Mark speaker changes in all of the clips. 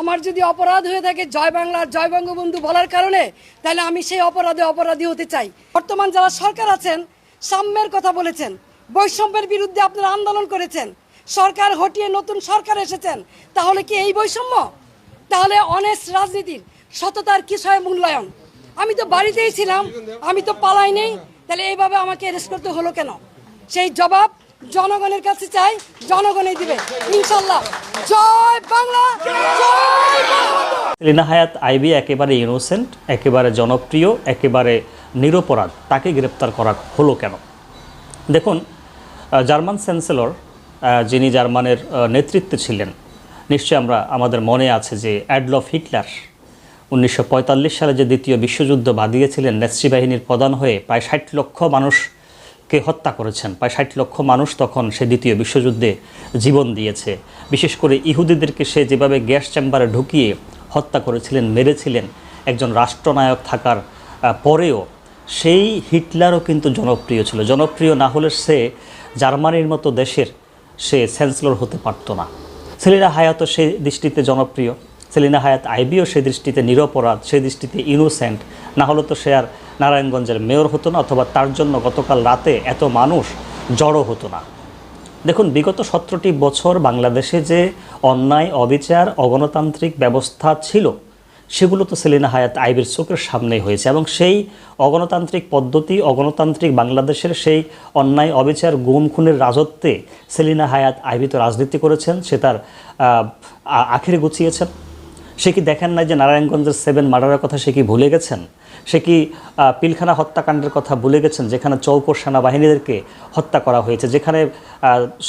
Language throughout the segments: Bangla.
Speaker 1: আমার যদি অপরাধ হয়ে থাকে জয় বাংলার জয় বঙ্গবন্ধু বলার কারণে, তাহলে আমি সেই অপরাধে অপরাধী হতে চাই। বর্তমান যারা সরকার আছেন, সাম্যের কথা বলেছেন, বৈষম্যের বিরুদ্ধে আপনারা আন্দোলন করেছেন, সরকার হটিয়ে নতুন সরকার এসেছেন, তাহলে কি এই বৈষম্য? তাহলে অনেস্ট রাজনীতির সততার কিসয় মূল্যায়ন? আমি তো বাড়িতেই ছিলাম, আমি তো পালাই নেই, তাহলে এইভাবে আমাকে অ্যারেস্ট করতে হলো কেন? সেই জবাব জনগণের কাছে চাই, জনগণই দিবে, ইনশাল্লাহ। জয় বাংলা
Speaker 2: লিনা হায়াত, আইবি একেবারে ইনোসেন্ট একেবারে জনপ্রিয়, একেবারে নিরপরাধ। তাকে গ্রেপ্তার করা হলো কেন? দেখুন জার্মান চ্যান্সেলর যিনি জার্মানের নেতৃত্বে ছিলেন, নিশ্চয়ই আমরা, আমাদের মনে আছে যে অ্যাডলফ হিটলার উনিশশো পঁয়তাল্লিশ সালে যে দ্বিতীয় বিশ্বযুদ্ধ বাদিয়েছিলেন নেত্রী বাহিনীর প্রধান হয়ে প্রায় ষাট লক্ষ মানুষকে হত্যা করেছেন? প্রায় ষাট লক্ষ মানুষ তখন সে দ্বিতীয় বিশ্বযুদ্ধে জীবন দিয়েছে। বিশেষ করে ইহুদিদেরকে সে যেভাবে গ্যাস চেম্বারে ঢুকিয়ে হত্যা করেছিলেন, মেরেছিলেন, একজন রাষ্ট্রনায়ক থাকার পরেও সেই হিটলারও কিন্তু জনপ্রিয় ছিল। জনপ্রিয় না হলে সে জার্মানির মতো দেশের সে চ্যান্সেলর হতে পারতো না। সেলিনা হায়াতও সে দৃষ্টিতে জনপ্রিয়। সেলিনা হায়াত আইবিও সে দৃষ্টিতে নিরপরাধ, সে দৃষ্টিতে ইনোসেন্ট। না হলে তো সে আর নারায়ণগঞ্জের মেয়র হতো না অথবা তার জন্য গতকাল রাতে এত মানুষ জড়ো হতো না। দেখুন, বিগত সতেরোটি বছর বাংলাদেশে যে অন্যায়, অবিচার, অগণতান্ত্রিক ব্যবস্থা ছিল, সেগুলো তো সেলিনা হায়াত আইবির চোখের সামনেই হয়েছে এবং সেই অগণতান্ত্রিক পদ্ধতি, অগণতান্ত্রিক বাংলাদেশের সেই অন্যায়, অবিচার, গুম, খুনের রাজত্বে সেলিনা হায়াত আইবি তো রাজনীতি করেছেন, সে তার আখেরে গুছিয়েছেন। সে কি দেখেন নাই যে নারায়ণগঞ্জের সেভেন মার্ডারের কথা সে কি ভুলে গেছেন? সে কি পিলখানা হত্যাকাণ্ডের কথা ভুলে গেছেন, যেখানে চৌকর সেনাবাহিনীদেরকে হত্যা করা হয়েছে, যেখানে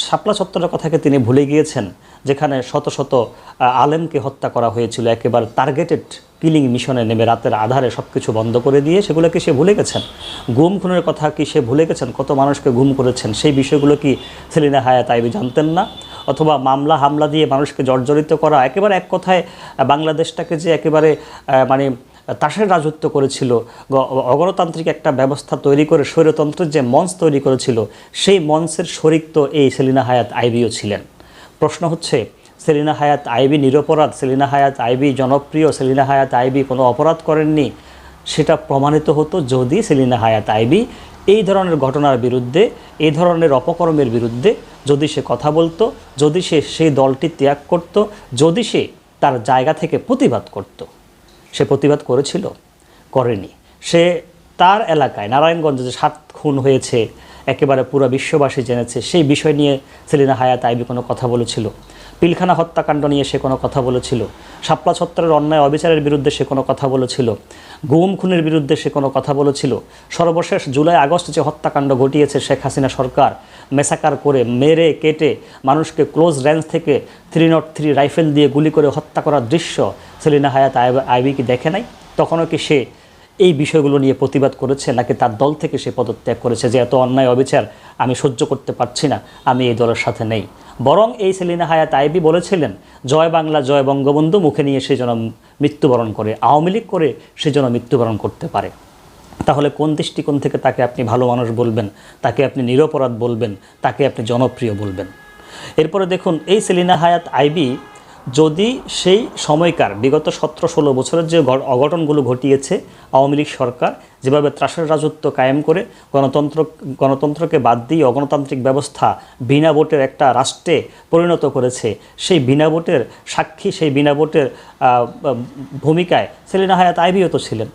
Speaker 2: শাপলা চত্বরের কথাকে তিনি ভুলে গিয়েছেন, যেখানে শত শত আলেমকে হত্যা করা হয়েছিল, একেবারে টার্গেটেড কিলিং মিশনে নেমে রাতের আধারে সব কিছু বন্ধ করে দিয়ে সেগুলোকে সে ভুলে গেছেন। গুম খুনের কথা কি সে ভুলে গেছেন? কত মানুষকে গুম করেছেন? সেই বিষয়গুলো কি সেলিনা হায়াত আইবি জানতেন না? অথবা মামলা হামলা দিয়ে মানুষকে জর্জরিত করা, একেবারে এক কথায় বাংলাদেশটাকে যে একেবারে মানে তাসের রাজত্ব করেছিল অগণতান্ত্রিক একটা ব্যবস্থা তৈরি করে, স্বৈরতন্ত্রের যে মঞ্চ তৈরি করেছিল, সেই মঞ্চের শরিক তো এই সেলিনা হায়াত আইবিও ছিলেন। প্রশ্ন হচ্ছে, সেলিনা হায়াত আইবি নিরপরাধ, সেলিনা হায়াত আইবি জনপ্রিয়, সেলিনা হায়াত আইবি কোনো অপরাধ করেননি? সেটা প্রমাণিত হতো যদি সেলিনা হায়াত আইবি এই ধরনের ঘটনার বিরুদ্ধে, এই ধরনের অপকর্মের বিরুদ্ধে যদি সে কথা বলতো, যদি সে সেই দলটি ত্যাগ করত, যদি সে তার জায়গা থেকে প্রতিবাদ করত, সে প্রতিবাদ করেছিল, করেনি। সে তার এলাকায়, নারায়ণগঞ্জে যে সাত খুন হয়েছে, একেবারে পুরো বিশ্ববাসী জেনেছে, সেই বিষয় নিয়ে সেলিনা হায়াত আইবি কোনো কথা বলেছিল। পিলখানা হত্যাকাণ্ড নিয়ে সে কোনো কথা বলেছিল। শাপলা ছত্রের অন্যায় অবিচারের বিরুদ্ধে সে কোনো কথা বলেছিল। গুম খুনের বিরুদ্ধে সে কোনো কথা বলেছিল। সর্বশেষ জুলাই আগস্ট যে হত্যাকাণ্ড ঘটিয়েছে শেখ হাসিনা সরকার, মেসাকার করে মেরে কেটে মানুষকে ক্লোজ রেঞ্জ থেকে থ্রি নট থ্রি রাইফেল দিয়ে গুলি করে হত্যা করার দৃশ্য সেলিনা হায়াত আইব- কি দেখে নাই। তখনও কি সে এই বিষয়গুলো নিয়ে প্রতিবাদ করেছে নাকি তার দল থেকে সে পদত্যাগ করেছে যে এত অন্যায় অবিচার আমি সহ্য করতে পারছি না, আমি এই দলের সাথে নেই? বরং এই সেলিনা হায়াত আইবি বলেছিলেন, জয় বাংলা, জয় বঙ্গবন্ধু, মুখে নিয়ে সে যেন মৃত্যুবরণ করে, আওয়ামী লীগ করে সে যেন মৃত্যুবরণ করতে পারে। তাহলে কোন দৃষ্টিকোণ থেকে তাকে আপনি ভালো মানুষ বলবেন, তাকে আপনি নিরপরাধ বলবেন, তাকে আপনি জনপ্রিয় বলবেন? এরপরে দেখুন, এই সেলিনা হায়াত আইবি যদি সেই সময়কার, বিগত সতেরো ষোলো বছরের যে অঘটনগুলো ঘটিয়েছে আওয়ামী লীগ সরকার, যেভাবে ত্রাসের রাজত্ব কায়েম করে গণতন্ত্র, গণতন্ত্রকে বাদ দিয়ে অগণতান্ত্রিক ব্যবস্থা বিনা ভোটের একটা রাষ্ট্রে পরিণত করেছে, সেই বিনা ভোটের সাক্ষী, সেই বিনা ভোটের ভূমিকায় সেলিনা হায়াত আইবিও তো ছিলেন।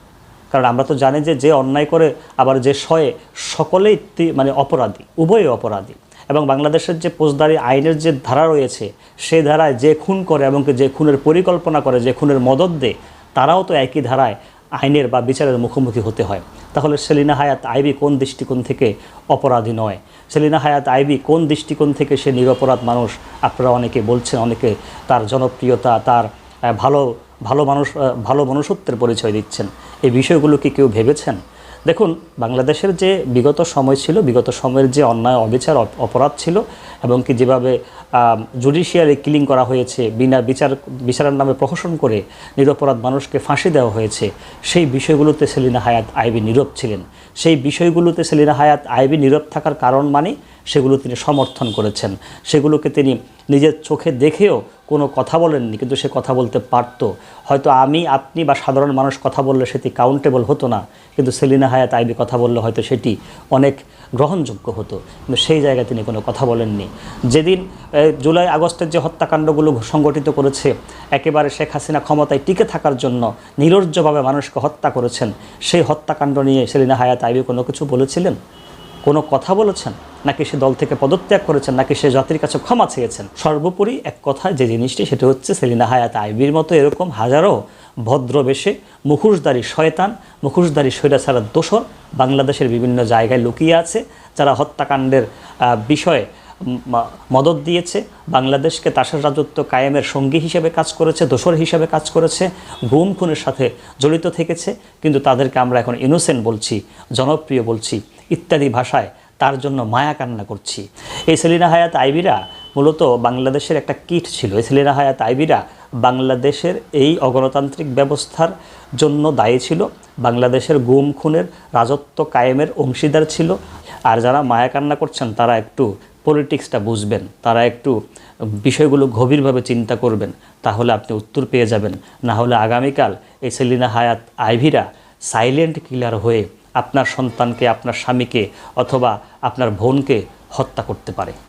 Speaker 2: কারণ আমরা তো জানি যে যে অন্যায় করে আবার যে সয়ে সকলেই মানে অপরাধী উভয়ই অপরাধী। এবং বাংলাদেশের যে ফৌজদারি আইনের যে ধারা রয়েছে, সেই ধারায় যে খুন করে এবং যে খুনের পরিকল্পনা করে, যে খুনের মদত দেয়, তারাও তো একই ধারায় আইনের বা বিচারের মুখোমুখি হতে হয়। তাহলে সেলিনা হায়াত আইবি কোন দৃষ্টিকোণ থেকে অপরাধী নয়? সেলিনা হায়াত আইবি কোন দৃষ্টিকোণ থেকে সে নিরপরাধ মানুষ? আপনারা অনেকে বলছেন, অনেকে তার জনপ্রিয়তা, তার ভালো ভালো মানুষ ভালো মনুষ্যত্বের পরিচয় দিচ্ছেন। এই বিষয়গুলো কি কেউ ভেবেছেন? দেখুন, বাংলাদেশের যে বিগত সময় ছিল, বিগত সময়ের যে অন্যায়, অবিচার অপরাধ ছিল, এবং কি যেভাবে জুডিশিয়ারি কিলিং করা হয়েছে, বিনা বিচার, বিচারের নামে প্রহসন করে নিরপরাধ মানুষকে ফাঁসি দেওয়া হয়েছে, সেই বিষয়গুলোতে সেলিনা হায়াত আইবি নীরব ছিলেন। সেই বিষয়গুলোতে সেলিনা হায়াত আইবি নীরব থাকার কারণ মানে সেগুলো তিনি সমর্থন করেছেন। সেগুলোকে তিনি নিজের চোখে দেখেও কোনো কথা বলেননি, কিন্তু সে কথা বলতে পারত। হয়তো আমি, আপনি বা সাধারণ মানুষ কথা বললে সেটি কাউন্টেবল হতো না, কিন্তু সেলিনা হায়াত আইবি কথা বললে হয়তো সেটি অনেক গ্রহণযোগ্য হতো। কিন্তু সেই জায়গায় তিনি কোনো কথা বলেননি। যেদিন জুলাই আগস্টের যে হত্যাকাণ্ডগুলো সংগঠিত করেছে, একেবারে শেখ হাসিনা ক্ষমতায় টিকে থাকার জন্য নিরজ্জভাবে মানুষকে হত্যা করেছেন, সেই হত্যাকাণ্ড নিয়ে সেলিনা হায়াত আইবি কোনো কিছু বলেছিলেন? কোনো কথা বলেছেন? নাকি সে দল থেকে পদত্যাগ করেছেন? নাকি সে জাতির কাছে ক্ষমা চেয়েছেন? সর্বোপরি এক কথায় যে জিনিসটি, সেটা হচ্ছে সেলিনা হায়াত আইবির মতো এরকম হাজারো ভদ্রবেশে মুখোশধারী শয়তান, মুখোশধারী স্বৈরাচারের দোষর বাংলাদেশের বিভিন্ন জায়গায় লুকিয়ে আছে, যারা হত্যাকাণ্ডের বিষয়ে মদত দিয়েছে। বাংলাদেশকে তাসার রাজত্ব কায়েমের সঙ্গী হিসেবে কাজ করেছে দোসর হিসেবে কাজ করেছে, গুম খুনের সাথে জড়িত থেকেছে। কিন্তু তাদেরকে আমরা এখন ইনোসেন্ট বলছি, জনপ্রিয় বলছি ইত্যাদি ভাষায় তার জন্য মায়া কান্না করছি। এই সেলিনা হায়াত আইবিরা মূলত বাংলাদেশের একটা কিট ছিল। এই সেলিনা হায়াত আইবিরা বাংলাদেশের এই অগণতান্ত্রিক ব্যবস্থার জন্য দায়ী ছিল। বাংলাদেশের গুম, খুনের রাজত্ব কায়েমের অংশীদার ছিল। আর যারা মায়া কান্না করছেন, তারা একটু পলিটিক্সটা বুঝবেন। তারা একটু বিষয়গুলো গভীরভাবে চিন্তা করবেন। তাহলে আপনি উত্তর পেয়ে যাবেন। না হলে আগামীকাল এই সেলিনা হায়াত আইভিরা সাইলেন্ট কিলার হয়ে আপনার সন্তানকে আপনার স্বামীকে অথবা আপনার বোনকে হত্যা করতে পারে।